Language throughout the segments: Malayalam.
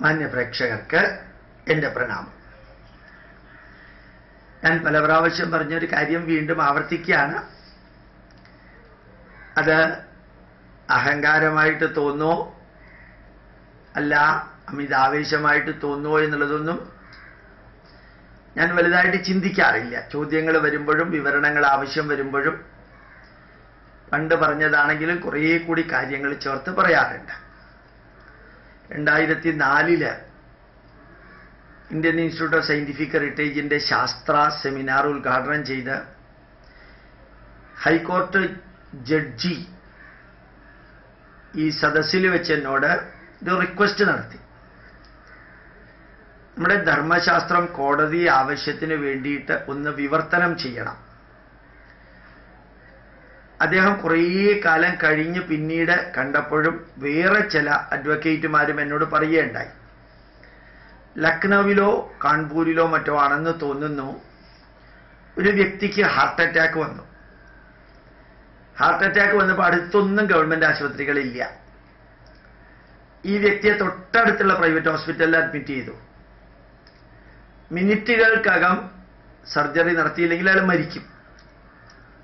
മാന്യ പ്രേക്ഷകർക്ക് എന്റെ പ്രണാമം. ഞാൻ പല പ്രാവശ്യം പറഞ്ഞൊരു കാര്യം വീണ്ടും ആവർത്തിക്കുകയാണ്. അത് അഹങ്കാരമായിട്ട് തോന്നോ അല്ല അമിതാവേശമായിട്ട് തോന്നുമോ എന്നുള്ളതൊന്നും ഞാൻ വലുതായിട്ട് ചിന്തിക്കാറില്ല. ചോദ്യങ്ങൾ വരുമ്പോഴും വിവരണങ്ങൾ ആവശ്യം വരുമ്പോഴും പണ്ട് പറഞ്ഞതാണെങ്കിലും കുറേ കൂടി കാര്യങ്ങൾ ചേർത്ത് പറയാറുണ്ട്. രണ്ടായിരത്തി നാലിൽ ഇന്ത്യൻ ഇൻസ്റ്റിറ്റ്യൂട്ട് ഓഫ് സയന്റിഫിക് ഹെറിറ്റേജിന്റെ ശാസ്ത്ര സെമിനാർ ഉദ്ഘാടനം ചെയ്ത് ഹൈക്കോർട്ട് ജഡ്ജി ഈ സദസ്സിൽ വെച്ച് എന്നോട് ഒരു റിക്വസ്റ്റ് നടത്തി. നമ്മുടെ ധർമ്മശാസ്ത്രം കോടതി ആവശ്യത്തിന് വേണ്ടിയിട്ട് ഒന്ന് വിവർത്തനം ചെയ്യണം. അദ്ദേഹം കുറേ കാലം കഴിഞ്ഞ് പിന്നീട് കണ്ടപ്പോഴും വേറെ ചില അഡ്വക്കേറ്റുമാരും എന്നോട് പറയുകയുണ്ടായി. ലക്നൌവിലോ കാൺപൂരിലോ മറ്റോ ആണെന്ന് തോന്നുന്നു ഒരു വ്യക്തിക്ക് ഹാർട്ട് അറ്റാക്ക് വന്നു. ഹാർട്ട് അറ്റാക്ക് വന്നപ്പോൾ അടുത്തൊന്നും ഗവൺമെന്റ് ആശുപത്രികളില്ല. ഈ വ്യക്തിയെ തൊട്ടടുത്തുള്ള പ്രൈവറ്റ് ഹോസ്പിറ്റലിൽ അഡ്മിറ്റ് ചെയ്തു. മിനിറ്റുകൾക്കകം സർജറി നടത്തിയില്ലെങ്കിൽ അയാൾ മരിക്കും.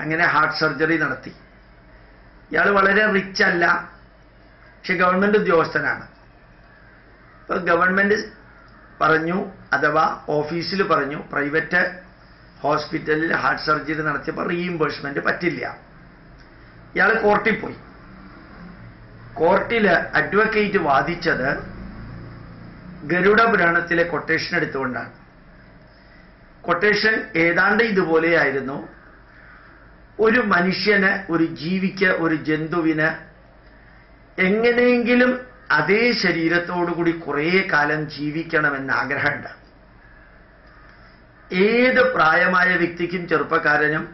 അങ്ങനെ ഹാർട്ട് സർജറി നടത്തി. ഇയാൾ വളരെ റിച്ച് അല്ല പക്ഷെ ഗവൺമെന്റ് ഉദ്യോഗസ്ഥനാണ്. ഇപ്പൊ ഗവൺമെന്റ് പറഞ്ഞു അഥവാ ഓഫീസിൽ പറഞ്ഞു പ്രൈവറ്റ് ഹോസ്പിറ്റലിൽ ഹാർട്ട് സർജറി നടത്തിയപ്പോൾ റീഇംബേഴ്സ്മെന്റ് പറ്റില്ല. ഇയാൾ കോർട്ടിൽ പോയി. കോർട്ടിൽ അഡ്വക്കേറ്റ് വാദിച്ചത് ഗരുഡ പുരാണത്തിലെ കൊട്ടേഷൻ എടുത്തുകൊണ്ടാണ്. കൊട്ടേഷൻ ഏതാണ്ട് ഇതുപോലെയായിരുന്നു. ഒരു മനുഷ്യന് ഒരു ജീവിക്ക് ഒരു ജന്തുവിന് എങ്ങനെയെങ്കിലും അതേ ശരീരത്തോടുകൂടി കുറേ കാലം ജീവിക്കണമെന്ന് ആഗ്രഹമുണ്ട്. ഏത് പ്രായമായ വ്യക്തിക്കും ചെറുപ്പക്കാരനും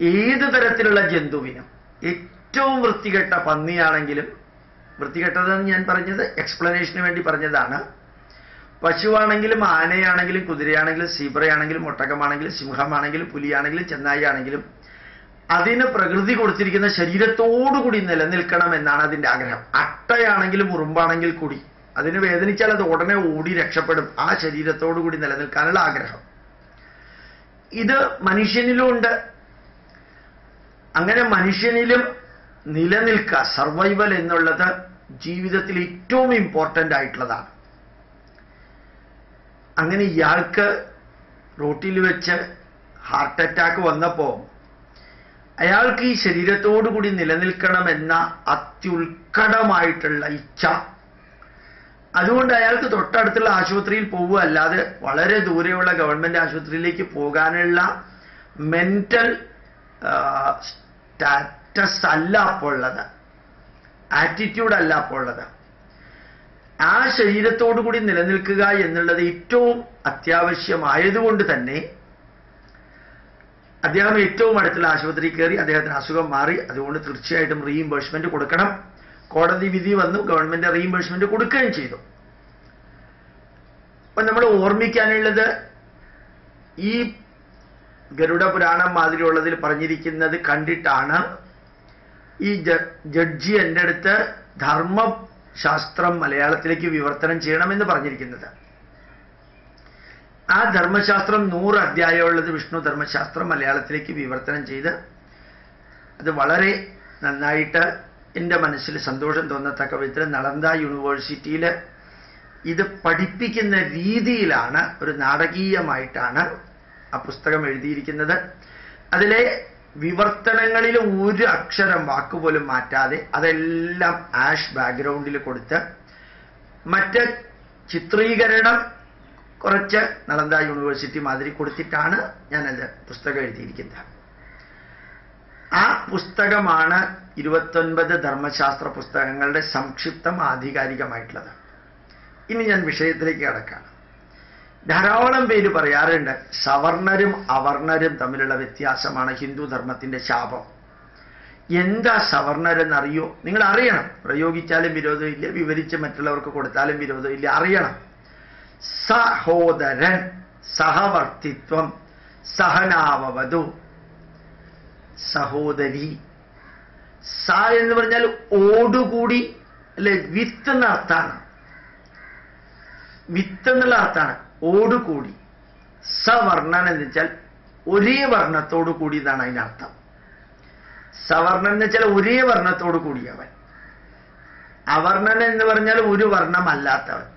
ഏത് തരത്തിലുള്ള ജന്തുവിനും ഏറ്റവും വൃത്തികെട്ട പന്നിയാണെങ്കിലും വൃത്തികെട്ടതെന്ന് ഞാൻ പറഞ്ഞത് എക്സ്പ്ലനേഷന് വേണ്ടി പറഞ്ഞതാണ്. പശുവാണെങ്കിലും ആനയാണെങ്കിലും കുതിരയാണെങ്കിലും സീബ്രയാണെങ്കിലും ഒട്ടകമാണെങ്കിലും സിംഹമാണെങ്കിലും പുലിയാണെങ്കിലും ചെന്നായി ആണെങ്കിലും അതിന് പ്രകൃതി കൊടുത്തിരിക്കുന്ന ശരീരത്തോടുകൂടി നിലനിൽക്കണം എന്നാണ് അതിന്റെ ആഗ്രഹം. അട്ടയാണെങ്കിലും ഉറുമ്പാണെങ്കിൽ കൂടി. അതിന് വേദനിച്ചാൽ അത് ഉടനെ ഓടി രക്ഷപ്പെടും. ആ ശരീരത്തോടുകൂടി നിലനിൽക്കാനുള്ള ആഗ്രഹം. ഇത് മനുഷ്യനിലും ഉണ്ട്. അങ്ങനെ മനുഷ്യനിലും നിലനിൽക്കുക സർവൈവൽ എന്നുള്ളത് ജീവിതത്തിൽ ഏറ്റവും ഇമ്പോർട്ടന്റ് ആയിട്ടുള്ളതാണ്. അങ്ങനെ ഇയാൾക്ക് റോട്ടിൽ വെച്ച് ഹാർട്ട് അറ്റാക്ക് വന്നപ്പോൾ അയാൾക്ക് ഈ ശരീരത്തോടുകൂടി നിലനിൽക്കണമെന്ന അത്യുൽക്കടമായിട്ടുള്ള ഇച്ഛ. അതുകൊണ്ട് അയാൾക്ക് തൊട്ടടുത്തുള്ള ആശുപത്രിയിൽ പോവുക അല്ലാതെ വളരെ ദൂരെയുള്ള ഗവൺമെന്റ് ആശുപത്രിയിലേക്ക് പോകാനുള്ള മെന്റൽ സ്റ്റാറ്റസ് അല്ല അപ്പോൾ ഉള്ളത്. ആറ്റിറ്റ്യൂഡ് അല്ല അപ്പോൾ ഉള്ളത്. ആ ശരീരത്തോടുകൂടി നിലനിൽക്കുക എന്നുള്ളത് ഏറ്റവും അത്യാവശ്യമായതുകൊണ്ട് തന്നെ അദ്ദേഹം ഏറ്റവും അടുത്തുള്ള ആശുപത്രി കയറി അദ്ദേഹത്തിന് അസുഖം മാറി. അതുകൊണ്ട് തീർച്ചയായിട്ടും റീഇംബേഴ്സ്മെന്റ് കൊടുക്കണം. കോടതി വിധി വന്നു. ഗവൺമെന്റ് റീഇംബേഴ്സ്മെന്റ് കൊടുക്കുകയും ചെയ്തു. അപ്പൊ നമ്മൾ ഓർമ്മിക്കാനുള്ളത് ഈ ഗരുഡ പുരാണം മാതിരിയുള്ളതിൽ പറഞ്ഞിരിക്കുന്നത് കണ്ടിട്ടാണ് ഈ ജഡ്ജി എന്റെ അടുത്ത് ധർമ്മശാസ്ത്രം മലയാളത്തിലേക്ക് വിവർത്തനം ചെയ്യണമെന്ന് പറഞ്ഞിരിക്കുന്നത്. ആ ധർമ്മശാസ്ത്രം നൂറ് അധ്യായമുള്ളത് വിഷ്ണു ധർമ്മശാസ്ത്രം മലയാളത്തിലേക്ക് വിവർത്തനം ചെയ്ത് അത് വളരെ നന്നായിട്ട് എന്റെ മനസ്സിൽ സന്തോഷം തോന്നത്തക്ക വിധത്തിൽ നളന്ദ യൂണിവേഴ്സിറ്റിയിൽ ഇത് പഠിപ്പിക്കുന്ന രീതിയിലാണ് ഒരു നാടകീയമായിട്ടാണ് ആ പുസ്തകം എഴുതിയിരിക്കുന്നത്. അതിലെ വിവർത്തനങ്ങളിൽ ഒരു അക്ഷരം വാക്കുപോലും മാറ്റാതെ അതെല്ലാം ആഷ് ബാക്ക്ഗ്രൗണ്ടിൽ കൊടുത്ത് മറ്റ് ചിത്രീകരണം കുറച്ച് നളന്ദ യൂണിവേഴ്സിറ്റി മാതിരി കൊടുത്തിട്ടാണ് ഞാനത് പുസ്തകം എഴുതിയിരിക്കുന്നത്. ആ പുസ്തകമാണ് ഇരുപത്തൊൻപത് ധർമ്മശാസ്ത്ര പുസ്തകങ്ങളുടെ സംക്ഷിപ്തം ആധികാരികമായിട്ടുള്ളത്. ഇനി ഞാൻ വിഷയത്തിലേക്ക് കടക്കാം. ധാരാളം പേര് പറയാറുണ്ട് സവർണരും അവർണരും തമ്മിലുള്ള വ്യത്യാസമാണ് ഹിന്ദു ധർമ്മത്തിന്റെ ശാപം. എന്താ സവർണരെന്നറിയോ? നിങ്ങൾ അറിയണം പ്രയോഗിച്ചാലും വിരോധമില്ല വിവരിച്ച് മറ്റുള്ളവർക്ക് കൊടുത്താലും വിരോധമില്ല അറിയണം. സഹോദരൻ സഹവർത്തിത്വം സഹനാവതു സഹോദരി സ എന്ന് പറഞ്ഞാൽ ഓടുകൂടി അല്ലെ വിത്ത് എന്ന അർത്ഥാണ് വിത്ത് എന്നുള്ള അർത്ഥമാണ്. ഓടുകൂടി. സവർണൻ എന്ന് വെച്ചാൽ ഒരേ വർണത്തോടു കൂടി എന്നാണ് അതിന്റെ അർത്ഥം. സവർണൻ എന്ന് വെച്ചാൽ ഒരേ വർണത്തോടു കൂടിയവൻ. അവർണൻ എന്ന് പറഞ്ഞാൽ ഒരു വർണമല്ലാത്തവൻ.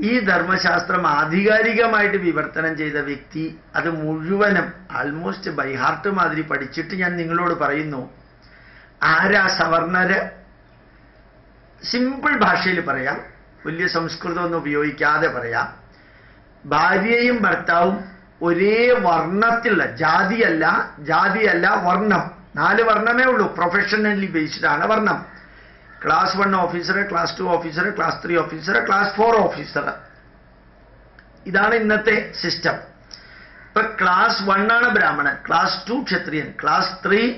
ഈ ധർമ്മശാസ്ത്രം ആധികാരികമായിട്ട് വിവർത്തനം ചെയ്ത വ്യക്തി അത് മുഴുവനും ആൾമോസ്റ്റ് ബൈഹാർട്ട് മാതിരി പഠിച്ചിട്ട് ഞാൻ നിങ്ങളോട് പറയുന്നു. ആരാ സവർണര്? സിമ്പിൾ ഭാഷയിൽ പറയാം. വലിയ സംസ്കൃതമൊന്നും ഉപയോഗിക്കാതെ പറയാം. ഭാര്യയും ഭർത്താവും ഒരേ വർണത്തിലുള്ള ജാതിയല്ല ജാതിയല്ല വർണം. നാല് വർണമേ ഉള്ളൂ. പ്രൊഫഷണലി ബേസ്ഡ് ആണ് വർണം. Class one officer class two officer class three officer class four officer ഇതാണ് ഇന്നത്തെ സിസ്റ്റം. ഇപ്പൊ ക്ലാസ് വൺ ആണ് ബ്രാഹ്മണൻ ക്ലാസ് ടു ക്ഷത്രിയൻ ക്ലാസ് ത്രീ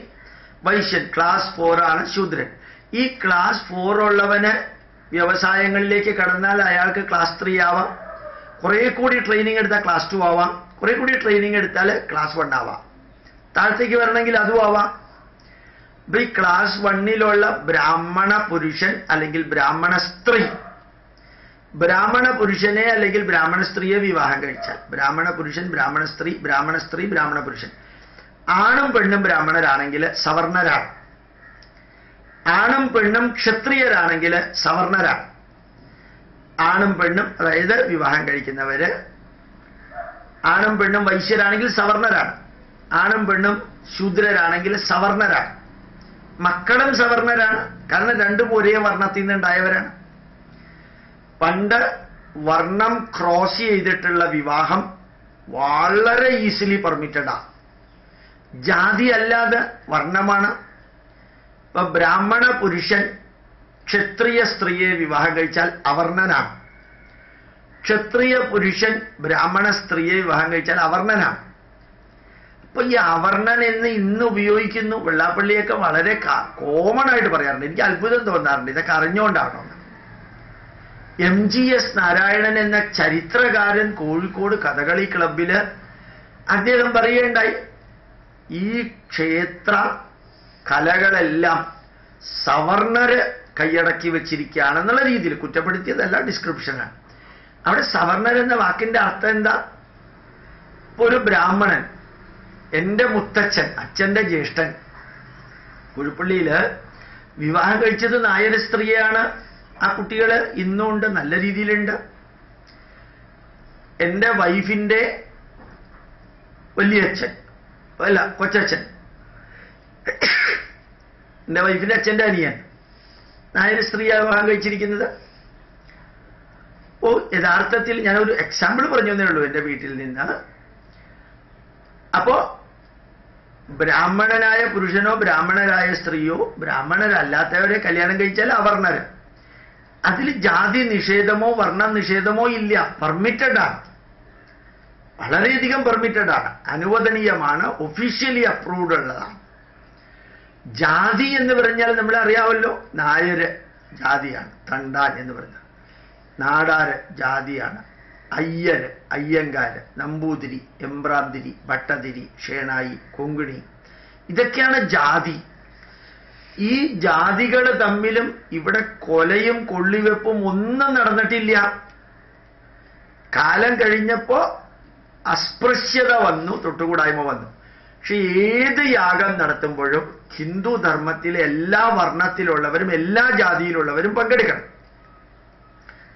വൈശ്യൻ ക്ലാസ് ഫോർ ആണ് ശൂദ്രൻ. ഈ ക്ലാസ് ഫോർ ഉള്ളവന് വ്യവസായങ്ങളിലേക്ക് കടന്നാൽ അയാൾക്ക് ക്ലാസ് ത്രീ ആവാം. കുറെ കൂടി ട്രെയിനിങ് എടുത്താൽ ക്ലാസ് ടു ആവാം. കുറെ കൂടി ട്രെയിനിങ് എടുത്താൽ ക്ലാസ് വൺ ആവാം. താഴത്തേക്ക് വരണമെങ്കിൽ അതും ആവാം. ഇപ്പൊ ഈ ക്ലാസ് വണ്ണിലുള്ള ബ്രാഹ്മണ പുരുഷൻ അല്ലെങ്കിൽ ബ്രാഹ്മണ സ്ത്രീ. ബ്രാഹ്മണ പുരുഷനെ അല്ലെങ്കിൽ ബ്രാഹ്മണ സ്ത്രീയെ വിവാഹം കഴിച്ചാൽ. ബ്രാഹ്മണ പുരുഷൻ ബ്രാഹ്മണ സ്ത്രീ ബ്രാഹ്മണ സ്ത്രീ ബ്രാഹ്മണ പുരുഷൻ. ആണും പെണ്ണും ബ്രാഹ്മണരാണെങ്കിൽ സവർണരാണ്. ആണും പെണ്ണും ക്ഷത്രിയരാണെങ്കിൽ സവർണരാണ്. ആണും പെണ്ണും അതായത് വിവാഹം കഴിക്കുന്നവര് ആണും പെണ്ണും വൈശ്യരാണെങ്കിൽ സവർണരാണ്. ആണും പെണ്ണും ശൂദ്രരാണെങ്കിൽ സവർണരാണ്. മക്കളും സവർണരാണ് കാരണം രണ്ടും ഒരേ വർണത്തിൽ നിന്നുണ്ടായവരാണ്. പണ്ട് വർണം ക്രോസ് ചെയ്തിട്ടുള്ള വിവാഹം വളരെ ഈസിലി പെർമിറ്റഡാണ് ജാതി അല്ലാതെ വർണമാണ്. ഇപ്പൊ ബ്രാഹ്മണ പുരുഷൻ ക്ഷത്രിയ സ്ത്രീയെ വിവാഹം കഴിച്ചാൽ അവർണനാണ് ക്ഷത്രിയ പുരുഷൻ ബ്രാഹ്മണ സ്ത്രീയെ വിവാഹം കഴിച്ചാൽ അവർണനാണ് അപ്പൊ ഈ അവർണൻ എന്ന് ഇന്ന് ഉപയോഗിക്കുന്നു. വെള്ളാപ്പള്ളിയൊക്കെ വളരെ കോമൺ ആയിട്ട് പറയാറുണ്ട്. എനിക്ക് അത്ഭുതം തോന്നാറുണ്ട്. ഇതൊക്കെ അറിഞ്ഞുകൊണ്ടാണോ എം ജി എസ് നാരായണൻ എന്ന ചരിത്രകാരൻ കോഴിക്കോട് കഥകളി ക്ലബിൽ അദ്ദേഹം പറയുകയുണ്ടായി. ഈ ക്ഷേത്ര കലകളെല്ലാം സവർണര് കൈയടക്കി വെച്ചിരിക്കുകയാണെന്നുള്ള രീതിയിൽ കുറ്റപ്പെടുത്തിയതല്ല ഡിസ്ക്രിപ്ഷനാണ് അവിടെ സവർണർ എന്ന വാക്കിന്റെ അർത്ഥം എന്താ? ഒരു ബ്രാഹ്മണൻ എന്റെ മുത്തച്ഛൻ അച്ഛന്റെ ജ്യേഷ്ഠൻ. കുഴിപ്പള്ളിയിൽ വിവാഹം കഴിച്ചത് നായർ സ്ത്രീയാണ്. ആ കുട്ടികൾ ഇന്നും ഉണ്ട് നല്ല രീതിയിലുണ്ട്. എന്റെ വൈഫിന്റെ വലിയച്ഛൻ അല്ല കൊച്ചച്ഛൻ. എന്റെ വൈഫിന്റെ അച്ഛന്റെ അനിയൻ. നായർ സ്ത്രീയാണ് വിവാഹം കഴിച്ചിരിക്കുന്നത്. ഓ യഥാർത്ഥത്തിൽ ഞാനൊരു എക്സാമ്പിൾ പറഞ്ഞു തന്നേ ഉള്ളൂ എന്റെ വീട്ടിൽ നിന്ന്. അപ്പോ ബ്രാഹ്മണനായ പുരുഷനോ ബ്രാഹ്മണരായ സ്ത്രീയോ ബ്രാഹ്മണരല്ലാത്തവരെ കല്യാണം കഴിച്ചാൽ അവർണര്. അതിൽ ജാതി നിഷേധമോ വർണ നിഷേധമോ ഇല്ല. പെർമിറ്റഡ് ആണ്. വളരെയധികം പെർമിറ്റഡ് ആണ്. അനുവദനീയമാണ്. ഒഫീഷ്യലി അപ്രൂവ്ഡ് ഉള്ളതാണ്. ജാതി എന്ന് പറഞ്ഞാൽ നമ്മൾ അറിയാമല്ലോ നായര് ജാതിയാണ് തണ്ടാൻ എന്ന് പറഞ്ഞാൽ. നാടാര് ജാതിയാണ്. അയ്യര് അയ്യങ്കാര് നമ്പൂതിരി എംബ്രാന്തിരി ഭട്ടതിരി ഷേണായി കൊങ്കിണി. ഇതൊക്കെയാണ് ജാതി. ഈ ജാതികൾ തമ്മിലും ഇവിടെ കൊലയും കൊള്ളിവെപ്പും ഒന്നും നടന്നിട്ടില്ല. കാലം കഴിഞ്ഞപ്പോ അസ്പൃശ്യത വന്നു തൊട്ടുകൂടായ്മ വന്നു. പക്ഷെ ഏത് യാഗം നടത്തുമ്പോഴും ഹിന്ദു ധർമ്മത്തിലെ എല്ലാ വർണത്തിലുള്ളവരും എല്ലാ ജാതിയിലുള്ളവരും പങ്കെടുക്കണം.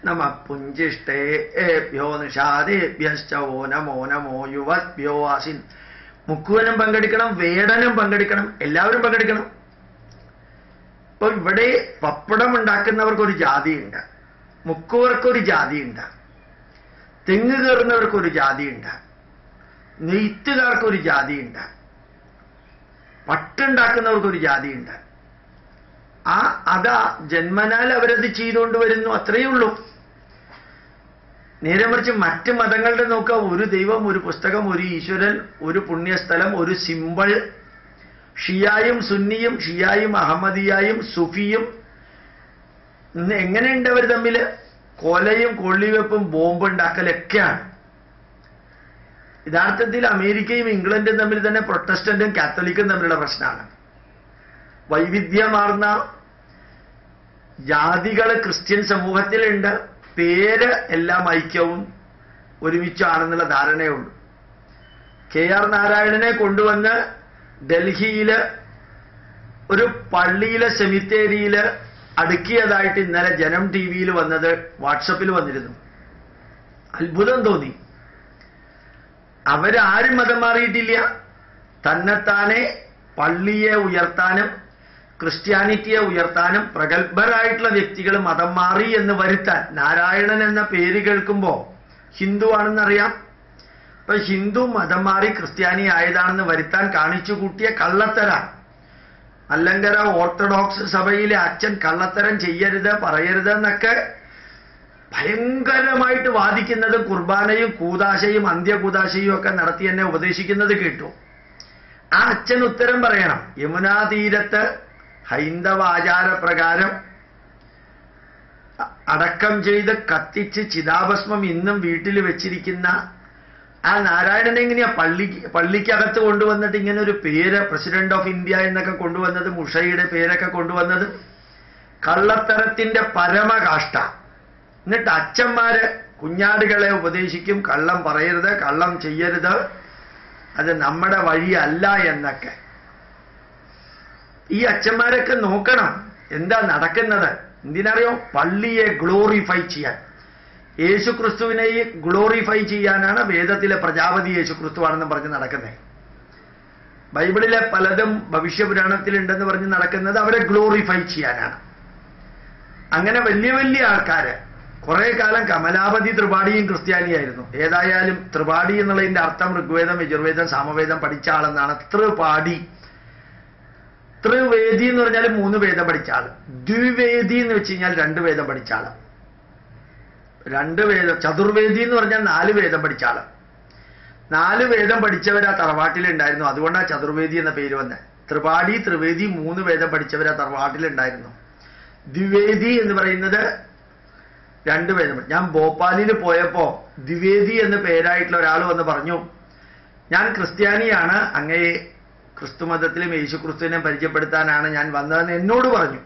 നമ പുഞ്ചിഷ്ടേഭ്യോ നിഷാദേഭ്യശ്ചോ നമോ നമോ യുവഭ്യോ ആസിൻ മുക്കുവനും പങ്കെടുക്കണം വേടനും പങ്കെടുക്കണം എല്ലാവരും പങ്കെടുക്കണം. ഇപ്പൊ ഇവിടെ പപ്പടം ഉണ്ടാക്കുന്നവർക്കൊരു ജാതിയുണ്ട്. മുക്കുവർക്കൊരു ജാതിയുണ്ട്. തെങ്ങ് കയറുന്നവർക്കൊരു ജാതിയുണ്ട്. നെയ്ത്തുകാർക്കൊരു ജാതിയുണ്ട്. പട്ടുണ്ടാക്കുന്നവർക്കൊരു ജാതിയുണ്ട്. ആ അതാ ജന്മനാൽ അവരത് ചെയ്തുകൊണ്ട് വരുന്നു അത്രയേ ഉള്ളൂ. നേരെ മറിച്ച് മറ്റ് മതങ്ങളുടെ നോക്കുക. ഒരു ദൈവം ഒരു പുസ്തകം ഒരു ഈശ്വരൻ ഒരു പുണ്യസ്ഥലം ഒരു സിമ്പിൾ ഷിയായും സുന്നിയും ഷിയായും അഹമ്മദിയായും സുഫിയും. എങ്ങനെയുണ്ട് അവർ തമ്മിൽ കൊലയും കൊള്ളിവെപ്പും ബോംബുണ്ടാക്കലൊക്കെയാണ്. യഥാർത്ഥത്തിൽ അമേരിക്കയും ഇംഗ്ലണ്ടും തമ്മിൽ തന്നെ പ്രൊട്ടസ്റ്റന്റും കാത്തലിക്കും തമ്മിലുള്ള പ്രശ്നമാണ്. വൈവിധ്യമാർന്ന ജാതികൾ ക്രിസ്ത്യൻ സമൂഹത്തിലുണ്ട്. പേര് എല്ലാം ഐക്യവും ഒരുമിച്ചാണെന്നുള്ള ധാരണയുണ്ട്. കെ ആർ നാരായണനെ കൊണ്ടുവന്ന് ഡൽഹിയിൽ ഒരു പള്ളിയിലെ സെമിത്തേരിയിൽ അടുക്കിയതായിട്ട് ഇന്നലെ ജനം ടി വിയിൽ വന്നത് വാട്സപ്പിൽ വന്നിരുന്നു. അത്ഭുതം തോന്നി. അവരാരും മതം മാറിയിട്ടില്ല. തന്നെത്താനെ പള്ളിയെ ഉയർത്താനും ക്രിസ്ത്യാനിറ്റിയെ ഉയർത്താനും പ്രഗത്ഭരായിട്ടുള്ള വ്യക്തികൾ മതം മാറി എന്ന് വരുത്താൻ നാരായണൻ എന്ന പേര് കേൾക്കുമ്പോൾ ഹിന്ദു ആണെന്നറിയാം. അപ്പൊ ഹിന്ദു മതം മാറി ക്രിസ്ത്യാനി ആയതാണെന്ന് വരുത്താൻ കാണിച്ചു കൂട്ടിയ കള്ളത്തരം. അല്ലങ്കര ഓർത്തഡോക്സ് സഭയിലെ അച്ഛൻ കള്ളത്തരം ചെയ്യരുത് പറയരുത് എന്നൊക്കെ ഭയങ്കരമായിട്ട് വാദിക്കുന്നത് കുർബാനയും കൂതാശയും അന്ത്യകൂതാശയും ഒക്കെ നടത്തി എന്നെ ഉപദേശിക്കുന്നത് കേട്ടു. ആ അച്ഛൻ ഉത്തരം പറയണം യമുനാ തീരത്ത് ഹൈന്ദവ ആചാരപ്രകാരം അടക്കം ചെയ്ത് കത്തിച്ച് ചിതാഭസ്മം ഇന്നും വീട്ടിൽ വെച്ചിരിക്കുന്ന ആ നാരായണനെ എങ്ങനെയാ പള്ളി പള്ളിക്കകത്ത് കൊണ്ടുവന്നിട്ട് ഇങ്ങനെ ഒരു പേര് പ്രസിഡന്റ് ഓഫ് ഇന്ത്യ എന്നൊക്കെ കൊണ്ടുവന്നത് മുഷയുടെ പേരൊക്കെ കൊണ്ടുവന്നത്? കള്ളത്തരത്തിന്റെ പരമകാഷ്ട എന്നിട്ട് അച്ഛന്മാര് കുഞ്ഞാടുകളെ ഉപദേശിക്കും കള്ളം പറയരുത് കള്ളം ചെയ്യരുത് അത് നമ്മുടെ വഴിയല്ല എന്നൊക്കെ. ഈ അച്ഛന്മാരൊക്കെ നോക്കണം. എന്താ നടക്കുന്നത്? എന്തിനറിയോ? പള്ളിയെ ഗ്ലോറിഫൈ ചെയ്യാൻ. യേശു ക്രിസ്തുവിനെ ഗ്ലോറിഫൈ ചെയ്യാനാണ് വേദത്തിലെ പ്രജാപതി യേശു ക്രിസ്തുവാണെന്ന് പറഞ്ഞ് നടക്കുന്നത് ബൈബിളിലെ പലതും ഭവിഷ്യപുരാണത്തിലുണ്ടെന്ന് പറഞ്ഞ് നടക്കുന്നത് അവരെ ഗ്ലോറിഫൈ ചെയ്യാനാണ്. അങ്ങനെ വലിയ വലിയ ആൾക്കാര് കുറെ കാലം കമലാപതി ത്രിപാഠിയും ക്രിസ്ത്യാനിയായിരുന്നു. ഏതായാലും ത്രിപാഠി എന്നുള്ളതിന്റെ അർത്ഥം ഋഗ്വേദം യജുർവേദം സാമവേദം പഠിച്ച ആളെന്നാണ്. ത്രിപാഠി. ത്രിവേദി എന്ന് പറഞ്ഞാൽ മൂന്ന് വേദം പഠിച്ച ആൾ. ദ്വിവേദി എന്ന് വെച്ച് കഴിഞ്ഞാൽ രണ്ട് വേദം പഠിച്ച ആൾ. രണ്ട് വേദം ചതുർവേദി എന്ന് പറഞ്ഞാൽ നാല് വേദം പഠിച്ച ആൾ. നാല് വേദം പഠിച്ചവരാ തറവാട്ടിലുണ്ടായിരുന്നു. അതുകൊണ്ടാണ് ചതുർവേദി എന്ന പേര് വന്നത് ത്രിപാഠി ത്രിവേദി മൂന്ന് വേദം പഠിച്ചവരാ തറവാട്ടിലുണ്ടായിരുന്നു. ദ്വിവേദി എന്ന് പറയുന്നത് രണ്ട് വേദം ഞാൻ ഭോപ്പാലിൽ പോയപ്പോ ദ്വിവേദി എന്ന പേരായിട്ടുള്ള ഒരാൾ വന്ന് പറഞ്ഞു ഞാൻ ക്രിസ്ത്യാനിയാണ് അങ്ങയെ ക്രിസ്തുമതത്തിലും യേശു ക്രിസ്തുവിനെ പരിചയപ്പെടുത്താനാണ് ഞാൻ വന്നതെന്ന് എന്നോട് പറഞ്ഞു.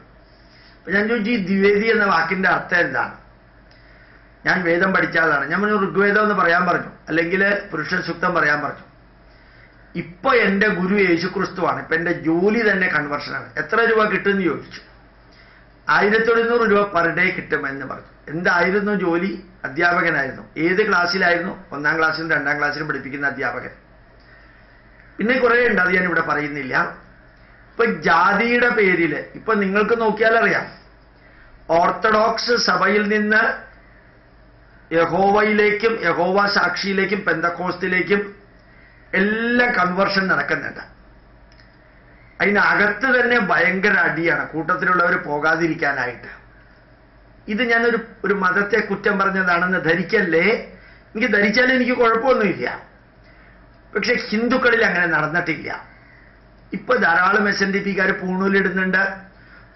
അപ്പൊ ഞാൻ ചോദിച്ചു ഈ ദ്വിവേദി എന്ന വാക്കിന്റെ അർത്ഥം എന്താണ്? ഞാൻ വേദം പഠിച്ചാതാണ്. ഞാൻ പറഞ്ഞു ഋഗ്വേദം എന്ന് പറയാൻ പറഞ്ഞു. അല്ലെങ്കിൽ പുരുഷ സൂക്തം പറയാൻ പറഞ്ഞു. ഇപ്പൊ എന്റെ ഗുരു യേശുക്രിസ്തുവാണ് ഇപ്പൊ എന്റെ ജോലി തന്നെ കൺവർഷനാണ് എത്ര രൂപ കിട്ടുമെന്ന് ചോദിച്ചു. ആയിരത്തി ഒരുന്നൂറ് രൂപ പെർ ഡേ കിട്ടുമെന്ന് പറഞ്ഞു. എന്തായിരുന്നു ജോലി? അധ്യാപകനായിരുന്നു. ഏത് ക്ലാസ്സിലായിരുന്നു ഒന്നാം ക്ലാസ്സിലും രണ്ടാം ക്ലാസ്സിലും പഠിപ്പിക്കുന്ന അധ്യാപകൻ. പിന്നെ കുറേ ഉണ്ട് അത് ഞാൻ ഇവിടെ പറയുന്നില്ല. ഇപ്പൊ ജാതിയുടെ പേരിൽ ഇപ്പൊ നിങ്ങൾക്ക് നോക്കിയാൽ അറിയാം. ഓർത്തഡോക്സ് സഭയിൽ നിന്ന് യഹോവയിലേക്കും യഹോവ സാക്ഷിയിലേക്കും പെന്തക്കോസ്റ്റിലേക്കും എല്ലാം കൺവേർഷൻ നടക്കുന്നുണ്ട്. അതിനകത്ത് തന്നെ ഭയങ്കര അടിയാണ് കൂട്ടത്തിലുള്ളവർ പോകാതിരിക്കാനായിട്ട്. ഇത് ഞാനൊരു ഒരു മതത്തെ കുറ്റം പറഞ്ഞതാണെന്ന് ധരിക്കല്ലേ? എനിക്ക് ധരിച്ചാലും എനിക്ക് കുഴപ്പമൊന്നുമില്ല. പക്ഷെ ഹിന്ദുക്കളിൽ അങ്ങനെ നടന്നിട്ടില്ല. ഇപ്പൊ ധാരാളം എസ് എൻ ഡി പിക്കാർ പൂണൂലിടുന്നുണ്ട്.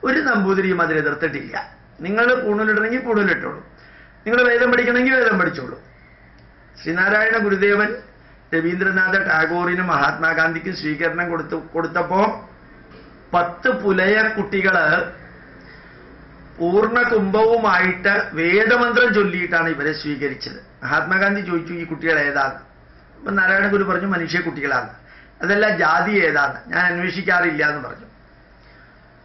ഒരു നമ്പൂതിരിയും അതിൽ എതിർത്തിട്ടില്ല. നിങ്ങൾ പൂണൂലിടണമെങ്കിൽ പൂണൂലിട്ടോളൂ. നിങ്ങൾ വേദം പഠിക്കണമെങ്കിൽ വേദം പഠിച്ചോളൂ. ശ്രീനാരായണ ഗുരുദേവൻ രവീന്ദ്രനാഥ ടാഗോറിനും മഹാത്മാഗാന്ധിക്കും സ്വീകരണം കൊടുത്തു കൊടുത്തപ്പോ പത്ത് പുലയ കുട്ടികൾ പൂർണ കുംഭവുമായിട്ട് വേദമന്ത്രം ചൊല്ലിയിട്ടാണ് ഇവരെ സ്വീകരിച്ചത്. മഹാത്മാഗാന്ധി ചോദിച്ചു ഈ കുട്ടികൾ ഏതാണ്? അപ്പൊ നാരായണ ഗുരു പറഞ്ഞു മനുഷ്യ കുട്ടികളാണ്. അതല്ല ജാതി ഏതാണ്? ഞാൻ അന്വേഷിക്കാറില്ല എന്ന് പറഞ്ഞു.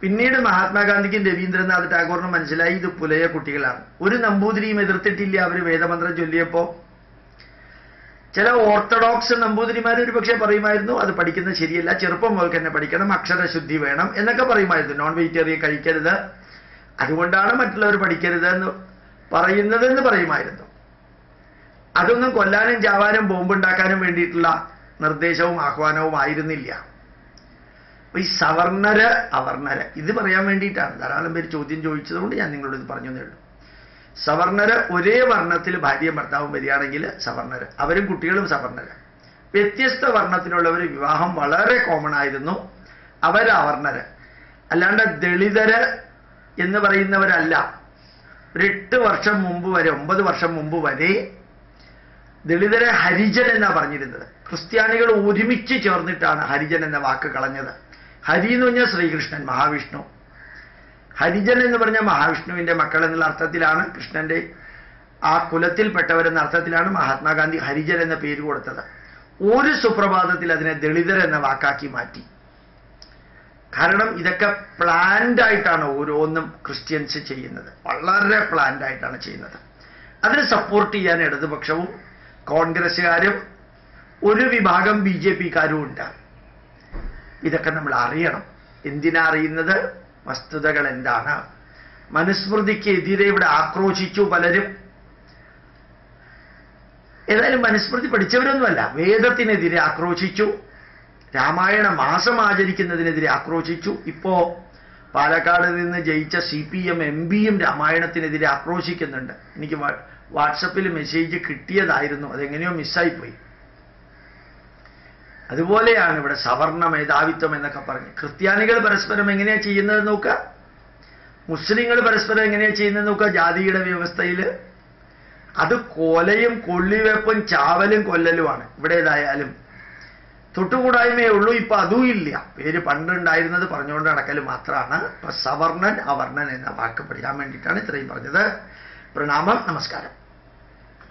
പിന്നീട് മഹാത്മാഗാന്ധിക്കും രവീന്ദ്രനാഥ് ടാഗോറിനും മനസ്സിലായി ഇത് പുലയ കുട്ടികളാണ്. ഒരു നമ്പൂതിരിയും എതിർത്തിട്ടില്ല. അവർ വേദമന്ത്രം ചൊല്ലിയപ്പോൾ ചില ഓർത്തഡോക്സ് നമ്പൂതിരിമാർ ഒരു പക്ഷേ പറയുമായിരുന്നു അത് പഠിക്കുന്നത് ശരിയല്ല. ചെറുപ്പം മുതൽ തന്നെ പഠിക്കണം. അക്ഷരശുദ്ധി വേണം. എന്നൊക്കെ പറയുമായിരുന്നു. നോൺ വെജിറ്റേറിയൻ കഴിക്കരുത്. അതുകൊണ്ടാണ് മറ്റുള്ളവർ പഠിക്കരുത് എന്ന് പറയുന്നതെന്ന് പറയുമായിരുന്നു. അതൊന്നും കൊല്ലാനും ചാവാനും ബോംബുണ്ടാക്കാനും വേണ്ടിയിട്ടുള്ള നിർദ്ദേശവും ആഹ്വാനവും ആയിരുന്നില്ല. ഈ സവർണര് അവർണര് ഇത് പറയാൻ വേണ്ടിയിട്ടാണ്. ധാരാളം പേര് ചോദ്യം ചോദിച്ചതുകൊണ്ട് ഞാൻ നിങ്ങളോട് ഇത് പറഞ്ഞു എന്നേ ഉള്ളൂ. സവർണര് ഒരേ വർണത്തിൽ ഭാര്യയും ഭർത്താവും വരികയാണെങ്കിൽ സവർണര്. അവരും കുട്ടികളും സവർണര്. വ്യത്യസ്ത വർണത്തിലുള്ളവർ വിവാഹം വളരെ കോമൺ ആയിരുന്നു. അവർ അവർണര്. അല്ലാണ്ട് ദളിതര് എന്ന് പറയുന്നവരല്ല. ഒരു എട്ട് വർഷം മുമ്പ് വരെ ഒമ്പത് വർഷം മുമ്പ് വരെ ദളിതരെ ഹരിജൻ എന്നാ പറഞ്ഞിരുന്നത്. ക്രിസ്ത്യാനികൾ ഒരുമിച്ച് ചേർന്നിട്ടാണ് ഹരിജൻ എന്ന വാക്ക് കളഞ്ഞത്. ഹരി എന്ന് പറഞ്ഞാൽ ശ്രീകൃഷ്ണൻ മഹാവിഷ്ണു. ഹരിജൻ എന്ന് പറഞ്ഞാൽ മഹാവിഷ്ണുവിന്റെ മക്കൾ എന്നുള്ള അർത്ഥത്തിലാണ് കൃഷ്ണന്റെ ആ കുലത്തിൽപ്പെട്ടവരെന്ന അർത്ഥത്തിലാണ് മഹാത്മാഗാന്ധി ഹരിജൻ എന്ന പേര് കൊടുത്തത്. ഒരു സുപ്രഭാതത്തിൽ അതിനെ ദളിതർ എന്ന വാക്കാക്കി മാറ്റി. കാരണം ഇതൊക്കെ പ്ലാൻഡ് ആയിട്ടാണ് ഓരോന്നും ക്രിസ്ത്യൻസ് ചെയ്യുന്നത്. വളരെ പ്ലാൻഡ് ആയിട്ടാണ് ചെയ്യുന്നത്. അതിനെ സപ്പോർട്ട് ചെയ്യാൻ ഇടതുപക്ഷവും കോൺഗ്രസ്സുകാരും ഒരു വിഭാഗം ബി ജെ ഉണ്ട്. ഇതൊക്കെ നമ്മൾ അറിയണം. എന്തിനാ അറിയുന്നത്? വസ്തുതകൾ എന്താണ്? മനുസ്മൃതിക്ക് എതിരെ ഇവിടെ ആക്രോശിച്ചു പലരും. ഏതായാലും മനുസ്മൃതി പഠിച്ചവരൊന്നുമല്ല. വേദത്തിനെതിരെ ആക്രോശിച്ചു. രാമായണ മാസം ആചരിക്കുന്നതിനെതിരെ ആക്രോശിച്ചു. ഇപ്പോ പാലക്കാട് നിന്ന് ജയിച്ച സി പി എം എം പിയും രാമായണത്തിനെതിരെ ആക്രോശിക്കുന്നുണ്ട്. എനിക്ക് വാട്സപ്പിൽ മെസ്സേജ് കിട്ടിയതായിരുന്നു. അതെങ്ങനെയോ മിസ്സായിപ്പോയി. അതുപോലെയാണ് ഇവിടെ സവർണ മേധാവിത്വം എന്നൊക്കെ പറഞ്ഞ്. ക്രിസ്ത്യാനികൾ പരസ്പരം എങ്ങനെയാണ് ചെയ്യുന്നത് നോക്കുക? മുസ്ലിങ്ങൾ പരസ്പരം എങ്ങനെയാണ് ചെയ്യുന്നത് നോക്കുക? ജാതിയുടെ വ്യവസ്ഥയിൽ അത് കൊലയും കൊള്ളിവെപ്പും ചാവലും കൊല്ലലുമാണ്. ഇവിടെ ഏതായാലും തൊട്ടുകൂടായ്മയേ ഉള്ളൂ. ഇപ്പൊ അതും ഇല്ല. പേര് പണ്ടുണ്ടായിരുന്നത് പറഞ്ഞുകൊണ്ട് നടക്കൽ മാത്രമാണ്. ഇപ്പൊ സവർണൻ അവർണൻ എന്ന വാക്ക് പഠിക്കാൻ വേണ്ടിയിട്ടാണ് ഇത്രയും പറഞ്ഞത്. പ്രണാമം നമസ്കാരം.